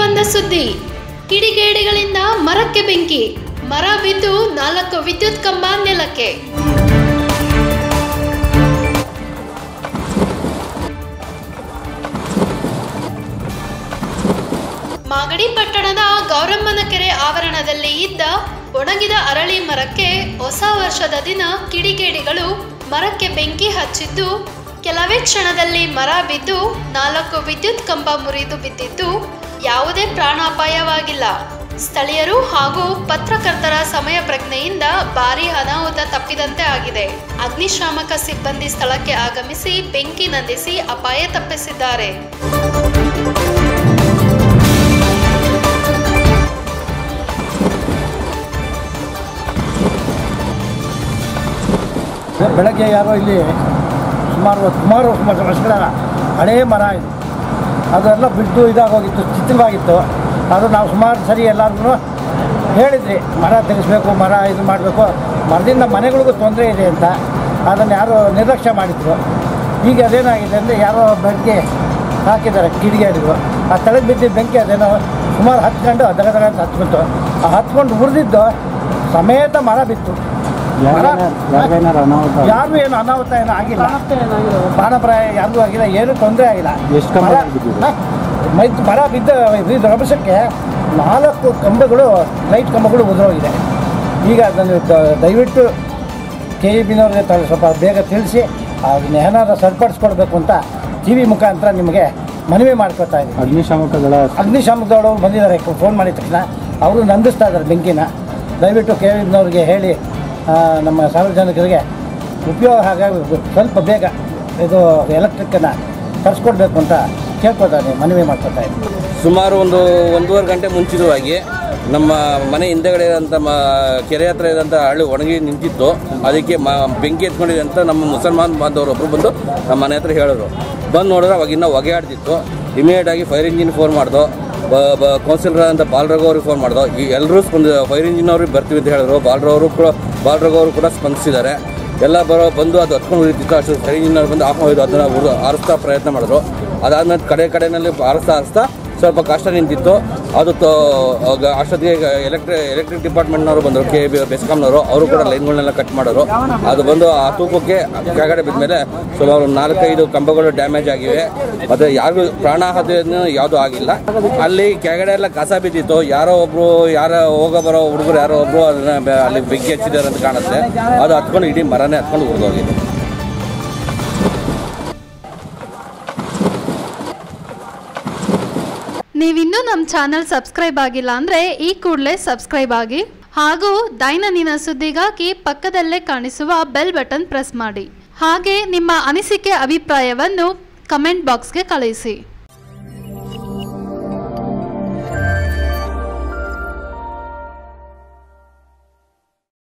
ನಿನ ಸುದ್ದಿ. ಕಿಡಿಗೇಡಿಗಳಿಂದ ಮರಕ್ಕೆ ಬೆಂಕಿ. ಮರ ಬಿದ್ದು ನಾಲ್ಕು ವಿದ್ಯುತ್ ಕಂಬ ನೆಲಕ್ಕೆ. ಮಾಗಡಿ ಪಟ್ಟಣದ ಗೌರಮ್ಮನ ಕೆರೆ ಆವರಣದಲ್ಲಿ ಇದ್ದ ಒಣಗಿದ ಅರಳಿ ಮರಕ್ಕೆ ಹೊಸ ವರ್ಷದ ದಿನ ಕಿಡಿಗೇಡಿಗಳು ಮರಕ್ಕೆ ಬೆಂಕಿ ಹಚ್ಚಿದ್ದು, ಕೆಲವೇ ಕ್ಷಣದಲ್ಲಿ ಮರ ಬಿದ್ದು ನಾಲ್ಕು ವಿದ್ಯುತ್ ಕಂಬ ಮುರಿದು ಬಿದ್ದಿದ್ದು ಯಾವುದೇ ಪ್ರಾಣಾಪಾಯವಾಗಿಲ್ಲ. ಸ್ಥಳೀಯರು ಹಾಗೂ ಪತ್ರಕರ್ತರ ಸಮಯ ಪ್ರಜ್ಞೆಯಿಂದ ಭಾರಿ ಅನಾಹುತ ತಪ್ಪಿದಂತೆ ಆಗಿದೆ. ಅಗ್ನಿಶಾಮಕ ಸಿಬ್ಬಂದಿ ಸ್ಥಳಕ್ಕೆ ಆಗಮಿಸಿ ಬೆಂಕಿ ನಂದಿಸಿ ಅಪಾಯ ತಪ್ಪಿಸಿದ್ದಾರೆ. ಬೆಳಗ್ಗೆ ಯಾರೋ ಇಲ್ಲಿ ಸುಮಾರು ಸುಮಾರು ವರ್ಷಗಳ ಹಳೇ ಮರ ಇದು. ಅದೆಲ್ಲ ಬಿದ್ದು ಇದಾಗೋಗಿತ್ತು ಚಿತ್ರವಾಗಿತ್ತು ಅದು ನಾವು ಸುಮಾರು ಸರಿ ಎಲ್ಲರಿಗೂ ಹೇಳಿದ್ರಿ, ಮರ ತೆಗೆಸ್ಬೇಕು, ಮರ ಇದು ಮಾಡಬೇಕು. ಮರದಿಂದ ಮನೆಗಳಿಗೂ ತೊಂದರೆ ಇದೆ ಅಂತ. ಅದನ್ನು ಯಾರು ನಿರ್ಲಕ್ಷ್ಯ ಮಾಡಿದ್ರು. ಈಗ ಅದೇನಾಗಿದೆ ಅಂದರೆ ಯಾರೋ ಬೆಂಕಿ ಹಾಕಿದ್ದಾರೆ ಕಿಡಿಗೇಡಿಗಳು ಆ ತಳಗೆ ಬಿದ್ದಿದ್ದ ಬೆಂಕಿ ಅದೇನೋ ಸುಮಾರು ಹತ್ಕೊಂಡು ದಗ ದಗ ಅಂತ ಆ ಹತ್ಕೊಂಡು ಉರಿದಿದ್ದು ಸಮೇತ ಮರ ಬಿತ್ತು. ಯಾರಿಗೂ ಏನು ಅನಾಹುತ ಏನು ಆಗಿಲ್ಲ. ಪ್ರಾಣಪ್ರಾಯ ಯಾರಿಗೂ ಆಗಿಲ್ಲ ಏನು ತೊಂದರೆ ಆಗಿಲ್ಲ. ಎಷ್ಟು ಕಂಬ ಮರ- ಬಿದ್ದ ರಭಸಕ್ಕೆ ನಾಲ್ಕು ಕಂಬಗಳು ಲೈಟ್ ಕಂಬಗಳು ಉದುರೋಗಿದೆ. ಈಗ ಅದನ್ನು ದಯವಿಟ್ಟು ಕೆ ಇ ಬಿನವ್ರಿಗೆ ತ- ಸ್ವಲ್ಪ ಬೇಗ ತಿಳಿಸಿ ಅದನ್ನ ಏನಾದ್ರು ಸರಿಪಡಿಸ್ಕೊಡ್ಬೇಕು ಅಂತ ಟಿ ವಿ ಮುಖಾಂತರ ನಿಮಗೆ ಮನವಿ ಮಾಡ್ಕೊತಾ ಇದ್ದೀನಿ. ಅಗ್ನಿಶಾಮಕಗಳ ಅಗ್ನಿಶಾಮಕದವರು ಬಂದಿದ್ದಾರೆ ಫೋನ್ ಮಾಡಿದ ತಕ್ಷಣ. ಅವರು ನಂದಿಸ್ತಾ ಇದ್ದಾರೆ ಬೆಂಕಿನ. ದಯವಿಟ್ಟು ಕೆ ವಿನವ್ರಿಗೆ ಹೇಳಿ ಆ, ನಮ್ಮ ಸಾರ್ವಜನಿಕರಿಗೆ ಉಪಯೋಗ ಹಾಗಾಗಿ ಸ್ವಲ್ಪ ಬೇಗ ಇದು ಎಲೆಕ್ಟ್ರಿಕ್ಕನ್ನು ತರಿಸ್ಕೊಡ್ಬೇಕು ಅಂತ ಕೇಳ್ಕೊತಾನೆ ಮನವಿ ಮಾಡ್ಕೊತಾ ಇದ್ದೀನಿ. ಸುಮಾರು ಒಂದು ಒಂದೂವರೆ ಗಂಟೆ ಮುಂಚಿತವಾಗಿ ನಮ್ಮ ಮನೆ ಹಿಂದೆಗಡೆ ಇರೋಂಥ ಮ, ಕೆರೆ ಹತ್ರ ಇರೋಂಥ ಹಳ್ಳಿ ಒಣಗಿ ನಿಂತಿತ್ತು. ಅದಕ್ಕೆ ಮ, ಬೆಂಕಿ ಎತ್ಕೊಂಡಿದೆ ಅಂತ ನಮ್ಮ ಮುಸಲ್ಮಾನ್ ಬಾಂಧವರು ಒಬ್ಬರು ಬಂದು ನಮ್ಮ ಮನೆ ಹತ್ರ ಹೇಳಿದ್ರು. ಬಂದು ನೋಡಿದ್ರೆ ಅವಾಗಿನ್ನ ಹೊಗೆ ಆಡ್ತಿತ್ತು. ಇಮಿಡಿಯೇಟಾಗಿ ಫೈರ್ ಇಂಜಿನ್ ಫೋನ್ ಮಾಡ್ದು. ಕೌನ್ಸಿಲರ್ ಅಂತ ಬಾಲರಘು ಅವ್ರಿಗೆ ಫೋನ್ ಮಾಡಿದೋ. ಈ ಎಲ್ಲರೂ ಸ್ಪಂದ, ಫೈರ್ ಇಂಜಿನ್ ಅವ್ರಿಗೆ ಬರ್ತೀವಿ ಅಂತ ಹೇಳಿದ್ರು. ಬಾಲರಘು ಅವರು ಕೂಡ ಬಾಲ್ರಾಗ ಅವರು ಕೂಡ ಸ್ಪಂದಿಸಿದ್ದಾರೆ. ಎಲ್ಲ ಬರೋ, ಬಂದು ಅದು ಹತ್ಕೊಂಡು ಉಳಿತಿತ್ತು ಅಷ್ಟು ಫೈರ್ ಇಂಜಿನ್ ಅವ್ರು ಬಂದು ಹೋಯ್ತು ಅದನ್ನು ಆರಿಸ್ತಾ ಪ್ರಯತ್ನ ಮಾಡಿದ್ರು. ಅದಾದ್ಮೇಲೆ ಕಡೆ, ಕಡೆಯಲ್ಲಿ ಆರಿಸ್ತಾ ಆರಿಸ್ತಾ ಸ್ವಲ್ಪ ಕಷ್ಟ ನಿಂತಿತ್ತು. ಅದು ಅಷ್ಟೊತ್ತಿಗೆ ಎಲೆಕ್ಟ್ರಿ, ಎಲೆಕ್ಟ್ರಿಕ್ ಡಿಪಾರ್ಟ್ಮೆಂಟ್ನವರು ಬಂದರು, ಕೆ ಬಿ ಬೆಸ್ಕಾಮ್ನವರು ಅವರು ಕೂಡ ಲೈನ್ಗಳನ್ನೆಲ್ಲ ಕಟ್ ಮಾಡೋರು ಅದು ಬಂದು ಆ ತೂಕಕ್ಕೆ ಕೆಳಗಡೆ ಬಿದ್ದ ಸುಮಾರು ನಾಲ್ಕೈದು ಕಂಬಗಳು ಡ್ಯಾಮೇಜ್ ಆಗಿವೆ. ಮತ್ತು ಯಾರಿಗೂ ಪ್ರಾಣಾಹತೆಯನ್ನು ಯಾವುದೂ ಆಗಿಲ್ಲ. ಅಲ್ಲಿ ಕೆಳಗಡೆ ಎಲ್ಲ ಕಸ ಬಿದ್ದಿತ್ತು. ಯಾರೋ ಒಬ್ರು, ಯಾರೋ ಹೋಗೋ ಬರೋ ಹುಡುಗರು, ಯಾರೋ ಒಬ್ಬರು ಅದನ್ನು ಅಲ್ಲಿ ಬೆಂಕಿ ಹಚ್ಚಿದ್ದಾರೆ ಅಂತ ಕಾಣುತ್ತೆ. ಅದು ಹತ್ಕೊಂಡು ಇಡೀ ಮರನೇ ಹತ್ಕೊಂಡು ಉರಿದೋಗಿದೆ. ನೀವಿನ್ನೂ ನಮ್ಮ ಚಾನಲ್ ಸಬ್ಸ್ಕ್ರೈಬ್ ಆಗಿಲ್ಲ ಅಂದರೆ ಈ ಕೂಡಲೇ ಸಬ್ಸ್ಕ್ರೈಬ್ ಆಗಿ ಹಾಗೂ ದೈನಂದಿನ ಸುದ್ದಿಗಾಗಿ ಪಕ್ಕದಲ್ಲೇ ಕಾಣಿಸುವ ಬೆಲ್ ಬಟನ್ ಪ್ರೆಸ್ ಮಾಡಿ. ಹಾಗೆ ನಿಮ್ಮ ಅನಿಸಿಕೆ, ಅಭಿಪ್ರಾಯವನ್ನು ಕಮೆಂಟ್ ಬಾಕ್ಸ್ಗೆ ಕಳುಹಿಸಿ